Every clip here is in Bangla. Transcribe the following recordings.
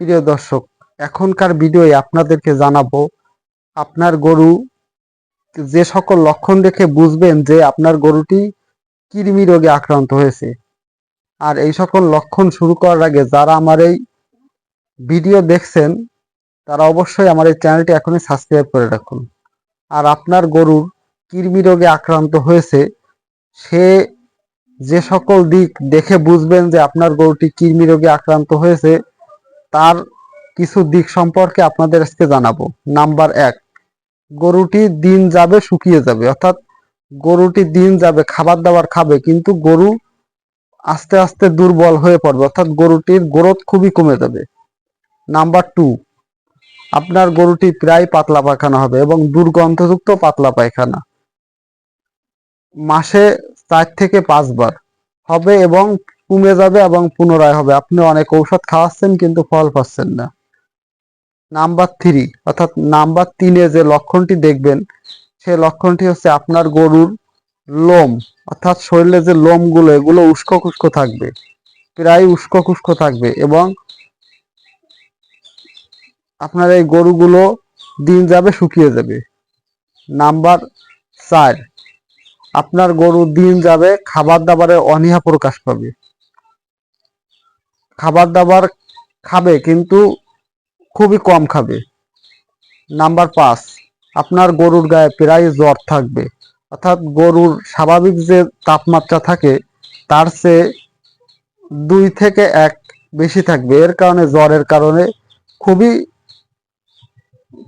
প্রিয় দর্শক, এখনকার ভিডিওয়ে আপনাদেরকে জানাব, আপনার গরু যে সকল লক্ষণ দেখে বুঝবেন যে আপনার গরুটি কৃমি রোগে আক্রান্ত হয়েছে। আর এই সকল লক্ষণ শুরু করার আগে যারা আমার এই ভিডিও দেখছেন, তারা অবশ্যই আমার এই চ্যানেলটি এখনই সাবস্ক্রাইব করে রাখুন। আর আপনার গরুর কৃমি রোগে আক্রান্ত হয়েছে, সে যে সকল দিক দেখে বুঝবেন যে আপনার গরুটি কৃমি রোগে আক্রান্ত হয়েছে তার কিছু দিক সম্পর্কে আপনাদের আজকে জানাব। নাম্বার এক, গরুটি দিন যাবে শুকিয়ে যাবে। অর্থাৎ গরুটি দিন যাবে, খাবার দাবার খাবে, কিন্তু গরু আস্তে আস্তে দুর্বল হয়ে পড়বে। অর্থাৎ গরুটির গ্রোথ খুবই কমে যাবে। নাম্বার টু, আপনার গরুটি প্রায় পাতলা পায়খানা হবে এবং দুর্গন্ধযুক্ত পাতলা পায়খানা। মাসে চার থেকে পাঁচবার হবে এবং কমে যাবে এবং পুনরায় হবে। আপনি অনেক ঔষধ খাওয়াচ্ছেন কিন্তু ফল পাচ্ছেন না। নাম্বার থ্রি অর্থাৎ নাম্বার তিনে যে লক্ষণটি দেখবেন, সে লক্ষণটি হচ্ছে আপনার গরুর লোম, অর্থাৎ শরীরে যে লোমগুলো, এগুলো উস্কো খুস্কো থাকবে, প্রায় উস্কো খুস্কো থাকবে এবং আপনার এই গরুগুলো দিন যাবে শুকিয়ে যাবে। নাম্বার চার, আপনার গরু দিন যাবে খাবার দাবারে অনীহা প্রকাশ পাবে। খাবার দাবার খাবে, কিন্তু খুবই কম খাবে। নাম্বার পাঁচ, আপনার গরুর গায়ে প্রায় জ্বর থাকবে। অর্থাৎ গরুর স্বাভাবিক যে তাপমাত্রা থাকে, তার চেয়ে দুই থেকে এক বেশি থাকবে। এর কারণে, জ্বরের কারণে খুবই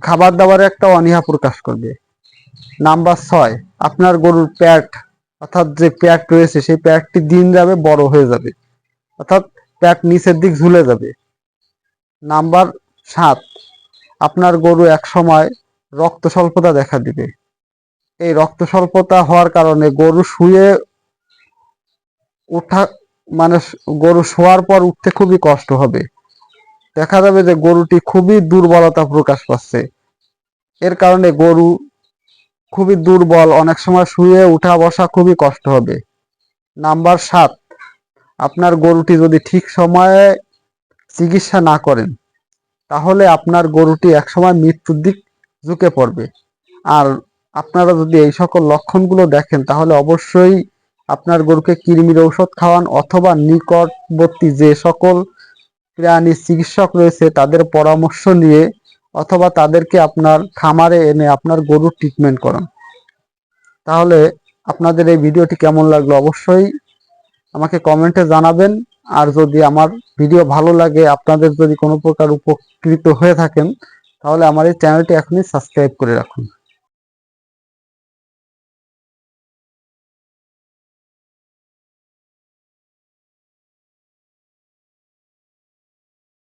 খাবার দাবারে একটা অনীহা প্রকাশ করবে। নাম্বার ছয়, আপনার গরুর প্যাট, অর্থাৎ যে প্যাট রয়েছে, সেই প্যাটটি দিন যাবে বড় হয়ে যাবে। অর্থাৎ প্যাট নিচের দিক ঝুলে যাবে। নাম্বার সাত, আপনার গরু এক সময় রক্ত স্বল্পতা দেখা দিবে। এই রক্ত স্বল্পতা হওয়ার কারণে গরু শুয়ে ওঠা মানে গরু শোয়ার পর উঠতে খুবই কষ্ট হবে। দেখা যাবে যে গরুটি খুবই দুর্বলতা প্রকাশ পাচ্ছে। এর কারণে গরু খুবই দুর্বল, অনেক সময় শুয়ে উঠা বসা খুবই কষ্ট হবে। নাম্বার সাত আপনার গরুটি যদি ঠিক সময়ে চিকিৎসা না করেন, তাহলে আপনার গরুটি একসময় মৃত্যুর দিক ঝুঁকে পড়বে। আর আপনারা যদি এই সকল লক্ষণগুলো দেখেন, তাহলে অবশ্যই আপনার গরুকে কৃমির ঔষধ খাওয়ান অথবা নিকটবর্তী যে সকল প্রাণী চিকিৎসক রয়েছে, তাদের পরামর্শ নিয়ে অথবা তাদেরকে আপনার খামারে এনে আপনার গরুর ট্রিটমেন্ট করান। তাহলে আপনাদের এই ভিডিওটি কেমন লাগল অবশ্যই আমাকে কমেন্টে জানাবেন। আর যদি আমার ভিডিও ভালো লাগে, আপনাদের যদি কোনো প্রকার উপকৃত হয়ে থাকেন, তাহলে আমার এই চ্যানেলটি এখনই সাবস্ক্রাইব করে রাখুন।